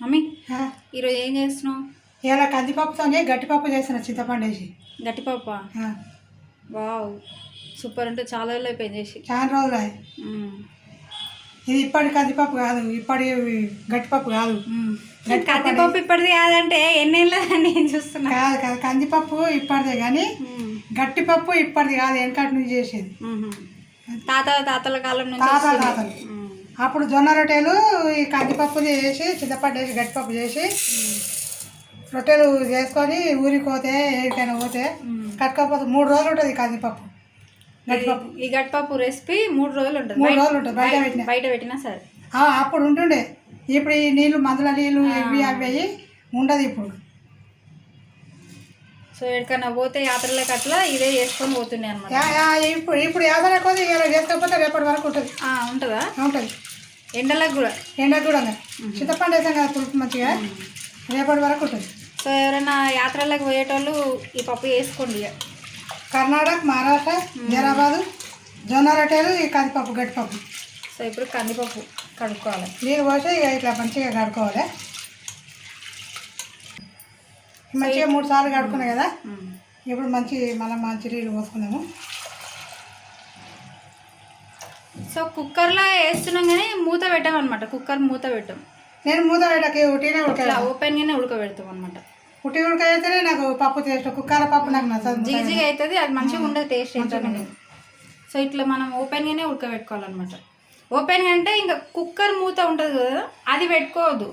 Mummy ఈరోజు ఏం చేస్తున్నావు? ఇలా కందిపప్పుతో గట్టిపప్పు చేసిన చింతపండు వేసి గట్టిపప్ప వావ్ సూపర్ అంటే చాలా రోజులు అయిపోయింది చేసి. చాలా రోజులు. ఇది ఇప్పటి కందిపప్పు కాదు ఇప్పటి గట్టిపప్పు కాదు. కందిపప్పు ఇప్పటిది కాదంటే ఎన్నేళ్ళ నేను చూస్తున్నా. కాదు కాదు కందిపప్పు ఇప్పటిదే కానీ. గట్టిపప్పు ఇప్పటిది కాదు వెనకటి నుంచి చేసేది. తాత తాతల కాలం నుంచి. తాతలు. అప్పుడు జొన్న రొట్టెలు ఈ కందిపప్పు చేసి వేసి గట్టిపప్పు చేసి రొట్టెలు చేసుకొని ఊరికి పోతే ఎక్కడికైనా పోతే మ్మ్. కట్టుకోకపోతే మూడు రోజులు ఉంటుంది గట్టిపప్పు గట్టిపప్పు ఈ గట్టిపప్పు రెసిపీ మూడు రోజులు ఉంటుంది. మూడు రోజులు ఉంటుంది బయట పెట్టిన. బయట పెట్టినా సరే. అప్పుడు ఉంటుండే. ఇప్పుడు ఈ నీళ్ళు మందుల నీళ్ళు ఇవి అవి ఉండదు ఇప్పుడు. సో ఎక్కడికైనా పోతే యాత్రలకు అట్లా ఇదే చేసుకొని పోతున్నాయి అనమాట ఇప్పుడు ఇప్పుడు ఇలా చేసుకోకపోతే రేపటి వరకు ఉంటుంది. ఉంటుందా? ఉంటుంది. ఎండలకు కూడా? ఎండ కూడా. చింతపండు వేసాం కదా పులుపు మంచిగా రేపటి వరకు ఉంటుంది. సో ఎవరైనా యాత్రలకు పోయేటోళ్ళు ఈ పప్పు వేసుకోండి ఇక. కర్ణాటక మహారాష్ట్ర హైదరాబాదు జొన్న రొట్టెలు ఈ కందిపప్పు గట్టిపప్పు. సో ఇప్పుడు కందిపప్పు కడుక్కోవాలి. నీళ్ళు పోసి ఇక ఇట్లా మంచిగా కడుక్కోవాలి. మంచిగా మూడు సార్లు కడుక్కున్నాయి కదా. ఇప్పుడు మంచి మళ్ళీ మంచి నీళ్ళు పోసుకున్నాము సో కుక్కర్లో వేస్తున్నాం కానీ మూత పెట్టామన్నమాట కుక్కర్ మూత పెట్టాం. నేను మూత పెట్టకి ఉట్టినే ఇట్లా ఓపెన్గానే ఉడకబెడతాం అనమాట ఉట్టి ఉడకైతేనే నాకు పప్పు టేస్ట్ కుక్కర పప్పు నాకు నచ్చదు. ఈజీగా అవుతుంది అది మంచిగా ఉండదు టేస్ట్ ఏంటనే సో ఇట్లా మనం ఓపెన్గానే ఉడకబెట్టుకోవాలన్నమాట. ఓపెన్గా అంటే ఇంకా కుక్కర్ మూత ఉంటుంది కదా అది పెట్టుకోవద్దు.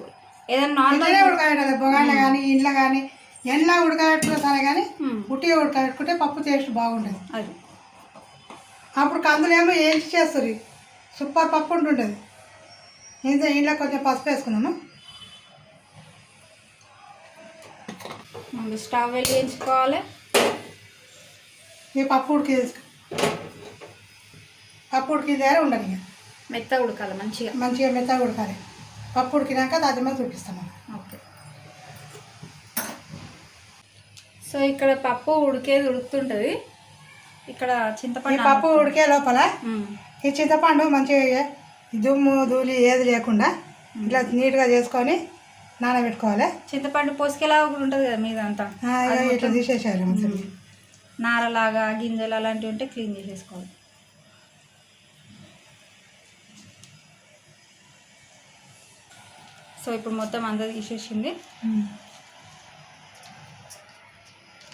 ఏదైనా నార్మల్ ఉడకబెట్టాలి బొగాళ్ళ కానీ ఇంట్లో కానీ ఎండ్లా ఉడకబెట్టుకున్నా కానీ ఉట్టి ఉడకబెట్టుకుంటే పప్పు టేస్ట్ బాగుంటుంది అది. అప్పుడు కందులేమో ఏంచి చేస్తుంది. సూపర్ పప్పు ఉంటుంటుంది ఇంత ఇంట్లో కొంచెం పసుపు వేసుకున్నాము ముందు స్టవ్ వెలిగించుకోవాలి. ఈ పప్పు ఉడికి పప్పు ఉడికి దగ్గర ఉండదు ఇక. మెత్త ఉడకాలి మంచిగా. మంచిగా మెత్తగా ఉడకాలి. పప్పు ఉడికినాక దాని మీద చూపిస్తాము ఓకే సో ఇక్కడ పప్పు ఉడికేది ఉడుకుతుంటుంది. ఇక్కడ ఈ చింతపండు పప్పు ఉడికే లోపల. ఈ చింతపండు మంచిగా దుమ్ము ధూళి ఏది లేకుండా ఇట్లా నీట్గా చేసుకొని నానబెట్టుకోవాలి. చింతపండు పోసుకెలాగా కూడా ఉంటుంది కదా మీద అంతా ఇట్లా తీసేసేయాలి మొత్తం నారలాగా గింజలు అలాంటివి ఉంటే క్లీన్ చేసేసుకోవాలి. సో ఇప్పుడు మొత్తం అంతా తీసేసింది.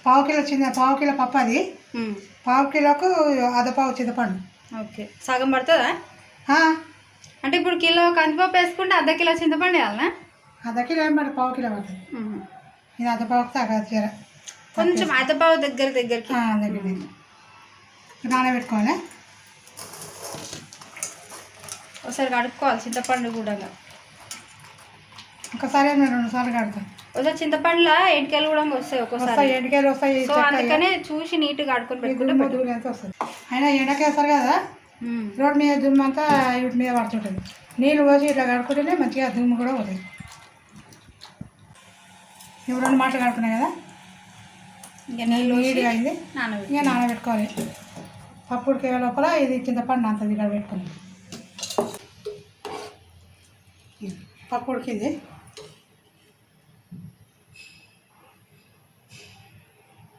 పావు కిలో చిన్న పావు కిలో పప్పు అది. పావు కిలోకు అర్ధ పావు చింతపండు. ఓకే. సగం పడుతుందా? అంటే ఇప్పుడు కిలో కందిపప్పు వేసుకుంటే అర్ధ కిలో చింతపండు వేయాలనా? అర్ధ కిలో ఏం పడుతుంది పావు కిలో పడుతుంది ఇది అర్ధ పావుకు తగ్గదు చీర కొంచెం అర్ధపావు దగ్గర దగ్గరికి. దగ్గర నానబెట్టుకోవాలి? ఒకసారి కడుక్కోవాలి చింతపండు కూడా. ఒకసారి రెండు సార్లు కడతాను ఒకసారి చింతపండులో ఎంటికలు కూడా వస్తాయి ఒక్కోసారి. ఎండికాయలు వస్తాయి సో అందుకనే చూసి నీట్గా కడుక్కొని ఈ పెట్టుకుంటే అంతా వస్తుంది. అయినా ఎండకేస్తారు కదా. రోడ్డు మీద దుమ్ము అంతా వీటి మీద పడుతుంటుంది. నీళ్ళు పోసి ఇట్లా కడుక్కుంటేనే మంచిగా దుమ్ము కూడా పోతుంది. ఇవి రెండు మాటలు కడుక్కున్నాయి కదా? ఇంకా నీళ్ళు నీట్గా అయింది. నానబెట్టి ఇంకా నానబెట్టుకోవాలి. పప్పు ఉడికే లోపల ఇది చింతపండు అంత ఇక్కడ పెట్టుకోండి పప్పు ఉడికింది.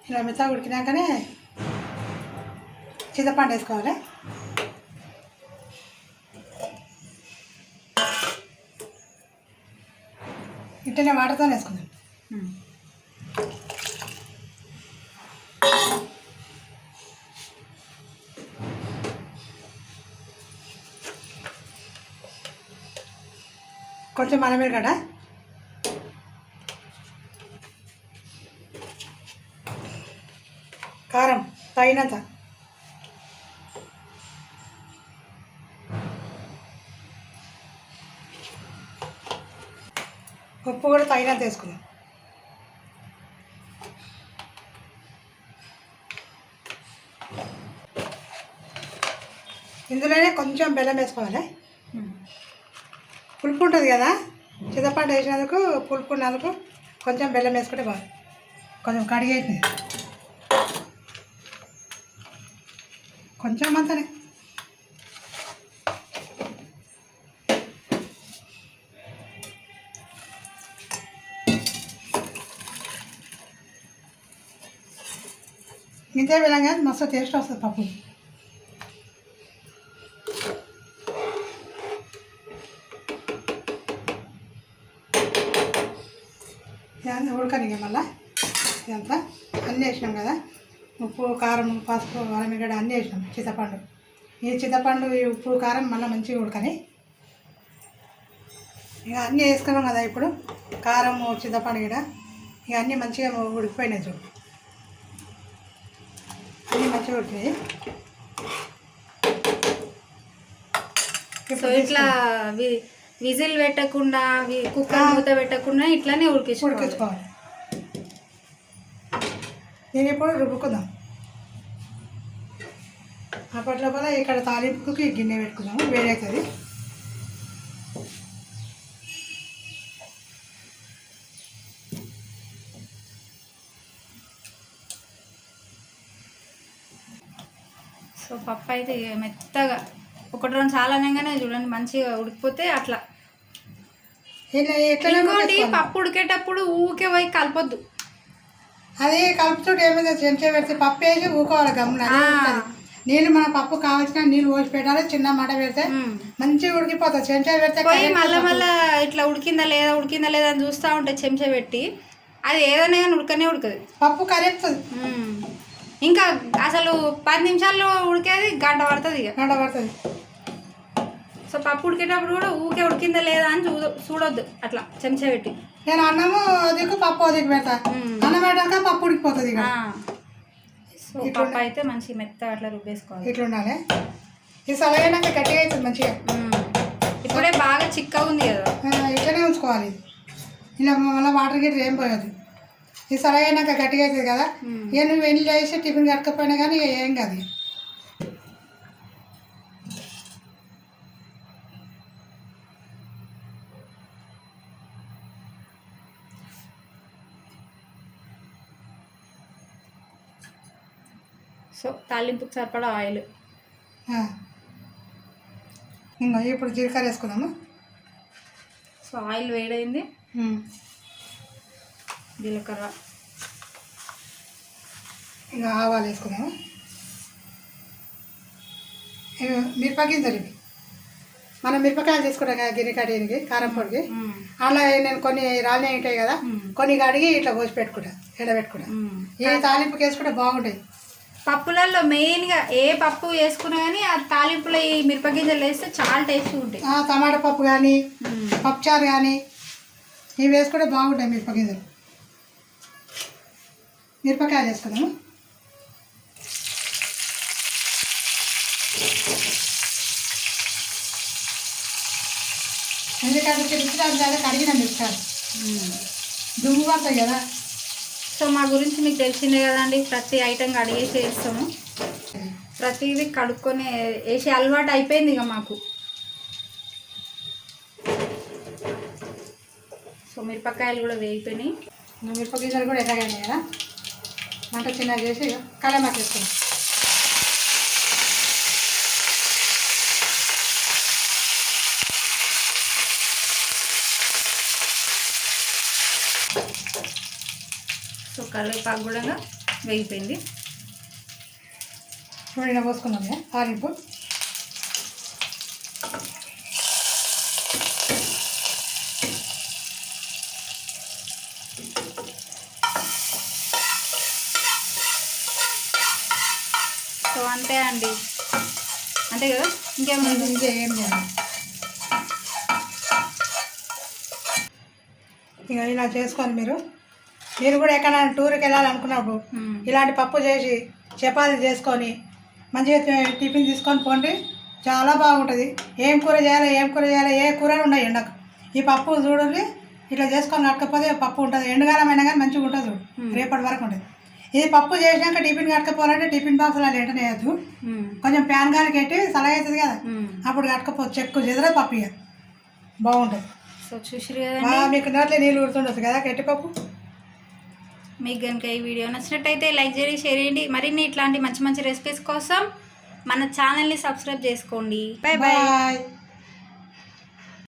ఇలా మెత్తగా ఉడికినాకనే చింతపండు వేసుకోవాలి? ఇట్టనే వాటర్తో వేసుకుందాం. కొంచెం అల్లమిరగడ్డ కారం తగినంత ఉప్పు కూడా తగినంత వేసుకుందాం ఇందులోనే కొంచెం బెల్లం వేసుకోవాలి. పులుపు ఉంటుంది కదా చింతపండు వేసినందుకు పులుపు ఉన్నందుకు కొంచెం బెల్లం వేసుకుంటే బాగుంది కొంచెం కడిగేసింది కొంచెం అంతనే ఇదే విధంగా మస్తు టేస్ట్ వస్తుంది పప్పు ఉడకనిగా మళ్ళీ ఇదంతా అన్నీ వేసినాం కదా ఉప్పు కారం పసుపు అరమిగడ అన్నీ వేసినాం చింతపండు. ఈ చింతపండు ఈ ఉప్పు కారం మళ్ళీ మంచిగా ఉడకని. ఇక అన్నీ వేసుకున్నాం కదా ఇప్పుడు. కారం చింతపండు కూడా ఇక అన్నీ మంచిగా ఉడికిపోయినాయి చూడు. అన్నీ మంచిగా ఉడికినాయి. సో ఇట్లా వి- విజిల్ పెట్టకుండా కుక్కర్ మూత పెట్టకుండా ఇట్లానే ఉడికించుకోవాలి. నేను ఇప్పుడు రుబ్బుకుందాం. అప్పట్లో కూడా ఇక్కడ తాలింపుకి గిన్నె పెట్టుకుందాము వేడి అవుతుంది సో పప్పు అయితే మెత్తగా ఒకటి రెండు చాలా అనగానే చూడండి మంచిగా ఉడికిపోతే అట్లా. ఇంకోటి పప్పు ఉడికేటప్పుడు ఊకే పోయి కలపొద్దు. అది కలుపుతుంటే ఏమైంది చెంచా పెడితే పప్పు వేసి ఊకోవాలి గమ్మున. నీళ్ళు మన పప్పు కావాల్సిన నీళ్ళు పోసి పెట్టాలి చిన్న మాట పెడితే. మంచిగా ఉడికిపోతుంది చెంచా పెడితే మళ్ళా మళ్ళా ఇట్లా ఉడికిందా లేదా ఉడికిందా లేదా అని చూస్తూ ఉంటే చెంచా పెట్టి అది ఏదైనా కానీ ఉడకనే ఉడకదు. పప్పు కరెక్తుంది. ఇంకా అసలు పది నిమిషాల్లో ఉడికేది గంట పడుతుంది ఇక. నడ పడుతుంది. సో పప్పు ఉడికేటప్పుడు కూడా ఊకే ఉడికిందా లేదా అని చూడ చూడొద్దు. అట్లా చెంచా పెట్టి. నేను అన్నము దిక్కు పప్పు దిక్కు పెడతా. అన్నం పెట్టాక పప్పు ఉడికిపోతుంది ఇక. సో పప్పు అయితే మంచి మెత్త అట్లా రుబ్బేసుకోవాలి. ఇట్లా ఉండాలి ఈ సలగైనాక గట్టిగా అవుతుంది మంచిగా. ఇప్పుడే బాగా చిక్కగా ఉంది కదా. ఇట్లనే ఉంచుకోవాలి. ఇలా మళ్ళీ వాటర్ గిట్ల ఏం పోయదు ఈ సలగైనాక గట్టిగా అవుతుంది కదా. ఇక నువ్వు వెళ్ళి వేసి టిఫిన్ కట్టకపోయినా కానీ ఏం కాదు సో తాలింపుకి సరిపడా ఆయిల్. ఇంకో ఇప్పుడు జీలకర్ర వేసుకుందాము సో ఆయిల్ వేడైంది. జీలకర్ర ఇంకా ఆవాలు వేసుకుందాము మిరపగింజలు ఇవి మనం మిరపకాయలు తీసుకుంటాం కదా కడిగి కారం పొడికి. అలా నేను కొన్ని రాళ్ళే ఉంటాయి కదా. కొన్ని కడిగి ఇట్లా పోసి పెట్టుకుంటా ఎడబెట్టుకుంటా. ఈ తాలింపుకి వేసుకుంటే బాగుంటాయి పప్పులలో మెయిన్గా ఏ పప్పు వేసుకున్నా కానీ ఆ తాలింపులో ఈ మిరపగింజలు వేస్తే చాలా టేస్ట్గా ఉంటాయి. ఆ, టమాటా పప్పు కానీ. పప్పుచారు కానీ ఇవి వేసుకుంటే బాగుంటాయి మిరపగింజలు మిరపకాయలు వేసుకుందాము? ఎందుకంటే తిరుగుతుంది అదే కడిగిన మిరపకాయలు. దుమ్ము పడతాయి కదా. సో మా గురించి మీకు తెలిసిందే కదండి ప్రతి ఐటెం కడిగేసి వేస్తాము. ప్రతిదీ కడుక్కొని వేసి అలవాటు అయిపోయింది ఇక మాకు. సో మిరపకాయలు కూడా వేగిపోయినాయి. మిరపకాయలు కూడా ఎర్రగానే కదా? మంట చిన్నగా చేసి కలమాకి సో కరివేపాకు కూడా వేగిపోయింది. చూడండి పోసుకుందాం తాలింపు సో అంతే అండి. అంతే కదా? ఇంకేమైనా ఇంకా ఇక ఇలా చేసుకొని మీరు. మీరు కూడా ఎక్కడైనా టూర్కి వెళ్ళాలనుకున్నప్పుడు ఇలాంటి పప్పు చేసి చపాతీ చేసుకొని మంచిగా టిఫిన్ తీసుకొని పోండి చాలా బాగుంటుంది. ఏం కూర చేయాలి ఏం కూర చేయాలి ఏ కూరలు ఉన్నాయి ఎండకు. ఈ పప్పు చూడండి ఇట్లా చేసుకొని కట్టకపోతే పప్పు ఉంటుంది. ఎండకాలం అయినా కానీ మంచిగా ఉంటుంది చూడు. రేపటి వరకు ఉంటుంది. ఇది పప్పు చేసినాక టిఫిన్ కట్టకపోవాలంటే టిఫిన్ బాక్స్ అలా ఎంటనే వేయద్దు. కొంచెం ప్యాన్ గాలికి పెట్టి సలహా అవుతుంది కదా. అప్పుడు కట్టకపోతే చెక్కు చెదరే పప్పు ఇక. బాగుంటుంది. సో మీకు నోట్లో నీళ్ళు ఉడుతుండొచ్చు కదా గట్టి పప్పు? మీకు కనుక ఈ వీడియో నచ్చినట్టయితే లైక్ చేయండి షేర్ చేయండి. మరిన్ని ఇట్లాంటి మంచి మంచి రెసిపీస్ కోసం మన ఛానల్ని సబ్స్క్రైబ్ చేసుకోండి. Bye bye bye